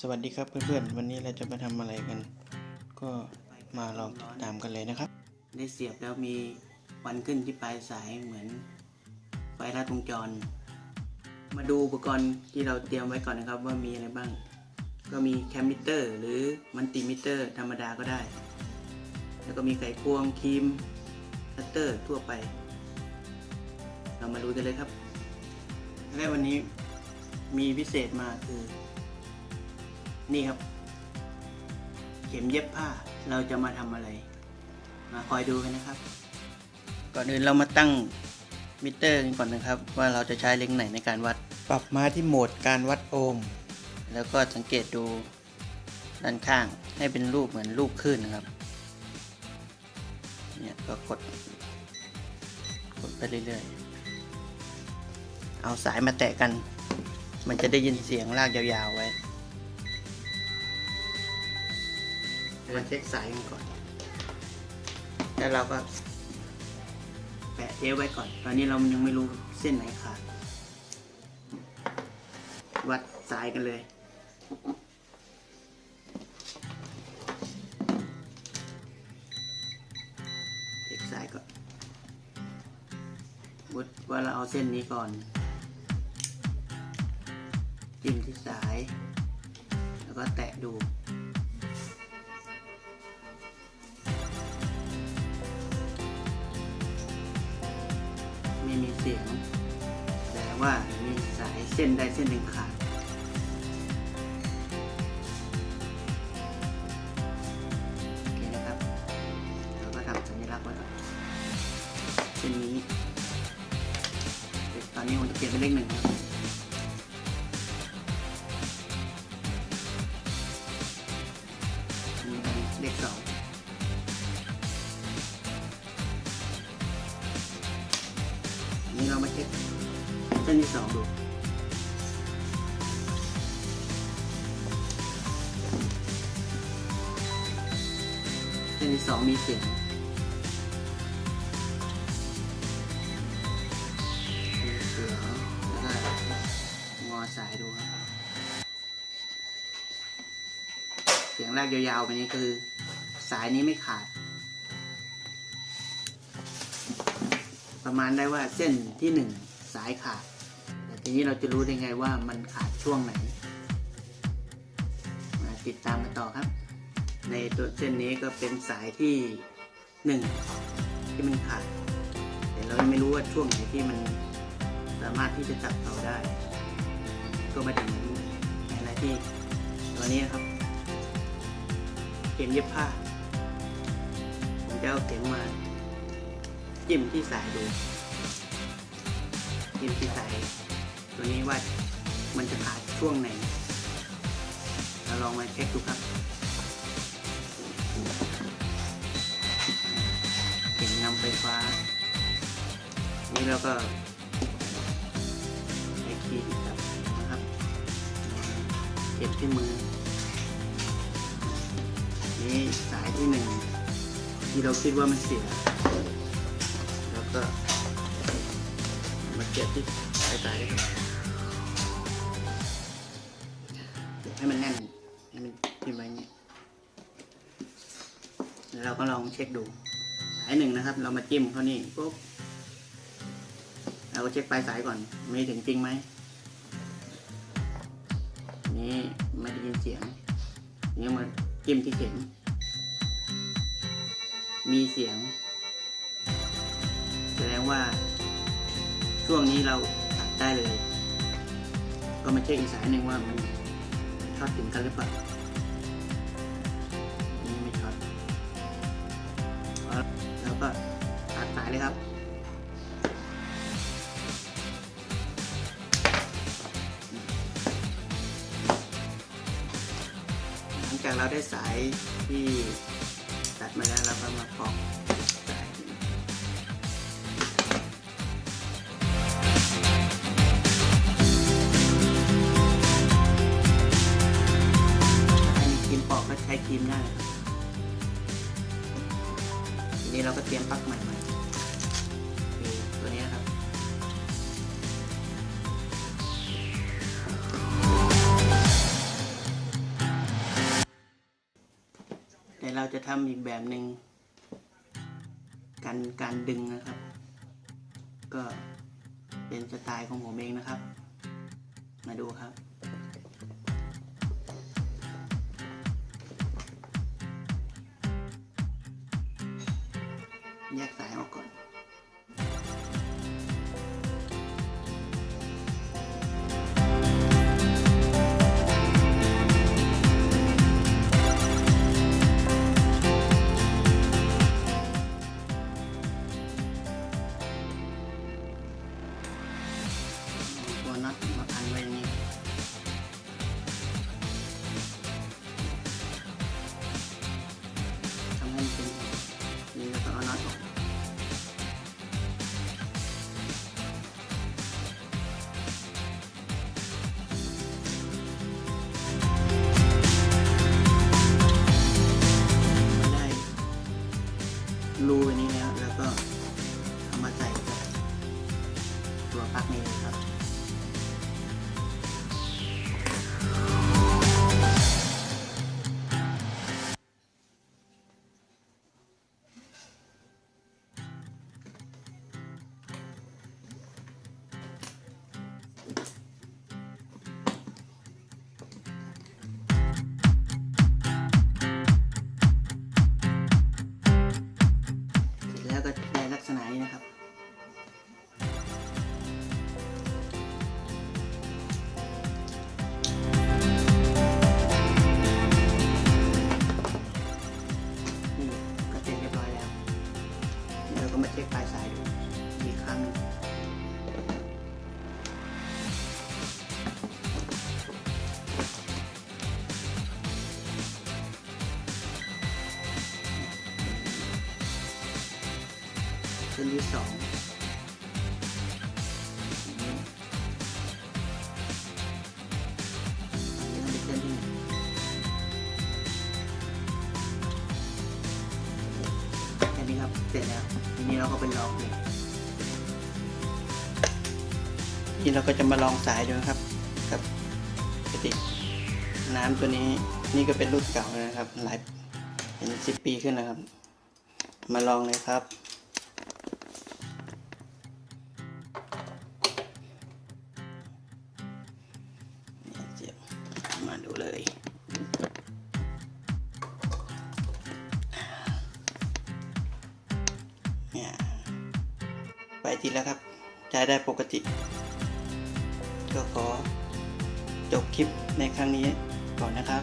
สวัสดีครับเพื่อนๆ วันนี้เราจะมาทำอะไรกัน ก็มาลองติดตามกันเลยนะครับ ได้เสียบแล้วมีควันขึ้นที่ปลายสายเหมือนไฟลัดวงจร มาดูอุปกรณ์ที่เราเตรียมไว้ก่อนนะครับว่ามีอะไรบ้าง ก็มีแคมมิเตอร์หรือมัลติมิเตอร์ธรรมดาก็ได้ แล้วก็มีไขควงครีมคัตเตอร์ทั่วไป เรามาดูกันเลยครับและวันนี้มีพิเศษมาคือ นี่ครับ เข็มเย็บผ้าเราจะมาทำอะไร มาคอยดูกันนะครับ ก่อนอื่นเรามาตั้งมิเตอร์กันก่อนนะครับ ว่าเราจะใช้เล็งไหนในการวัด ปรับมาที่โหมดการวัดโอห์มแล้วก็สังเกตดูด้านข้างให้เป็นรูปเหมือนรูปคลื่นนะครับ เนี่ยก็กด กดไปเรื่อยๆ เอาสายมาแตะกัน มันจะได้ยินเสียงลากยาวๆไว้ มาเช็คสายกันก่อน แล้วเราก็แปะเทปไว้ก่อน ตอนนี้เรายังไม่รู้เส้นไหนขาด วัดสายกันเลยเช็คสายก่อนวุดว่าเราเอาเส้นนี้ก่อนจิ้มที่สาย แล้วก็แตะดู เส้นใดเส้นหนึ่งขาดโอเคนะครับเราก็ทำสัญลักษณ์ไว้ก่อนเส้นนี้ตอนนี้ผมจะเปลี่ยนเป็นเลขหนึ่งครับเลขสองนนี้เรามาเช็คเส้นที่สองดู นที่สองมีเสียงเสียงแล้วก็งอสายดูครับเสียงแรกยาวๆไปนี้คือ สายนี้ไม่ขาด ประมาณได้ว่าเส้นที่หนึ่งสายขาด แต่ทีนี้เราจะรู้ได้ไงว่ามันขาดช่วงไหน มาติดตามกันต่อครับ ในตัวเส้นนี้ก็เป็นสายที่หนึ่งที่มันขาดแต่เราไม่รู้ว่าช่วงไหนที่มันสามารถที่จะจับเราได้ ก็มาถึงอะไรที่ตัวนี้ครับเข็มเย็บผ้าผมจะเอาเข็มมาจิ้มที่สายดูจิ้มที่สายตัวนี้ว่ามันจะขาดช่วงไหนเราลองมาเช็คดูครับ นี่เราก็ใช้คีย์ครับนะครับเก็บที่มือ นี่สายที่หนึ่งที่เราคิดว่ามันเสีย แล้วก็มาเก็บที่สายสายให้มันแน่นให้มันพิมพ์ไว้เนี่ยแล้วเราก็ลองเช็คดู สายหนึ่งนะครับ เรามาจิ้มเขานี่ปุ๊บ เราก็เช็คปลายสายก่อน มีถึงจริงไหม นี่ไม่ได้ยินเสียง นี่มาจิ้มที่เข็ม มีเสียง แสดงว่า ช่วงนี้เราตัดได้เลย ก็มาเช็คอีกสายหนึ่งว่ามันช็อตถึงกันหรือเปล่านี่ไม่ช็อตแล้วก็ตัดสายเลยครับ ได้สายที่ตัดมาแล้วเราก็มาพอกสายถ้ามีครีมปอกก็ใช้ครีมได้ทีนี้เราก็เตรียมปลั๊กใหม่ เราจะทำอีกแบบหนึ่งการการดึงนะครับ ก็เป็นสไตล์ของผมเองนะครับ มาดูครับแยกสายออก รูอันนี้แล้วแล้ว ช็คปลายสายดูอีกครั้งหนึ่งเส้นที่สอง แค่นี้ครับ เสร็จแล้ว ทีนี้เราก็ไปลองเลยนี่เราก็จะมาลองสายดูครับ กับกระติกน้ำตัวนี้นี่ก็เป็นรุ่นเก่าแล้วนะครับ หลายเป็นสิบปีขึ้นนะครับ มาลองเลยครับ ไปทีแล้วครับใช้ได้ปกติ ก็ขอจบคลิปในครั้งนี้ก่อนนะครับ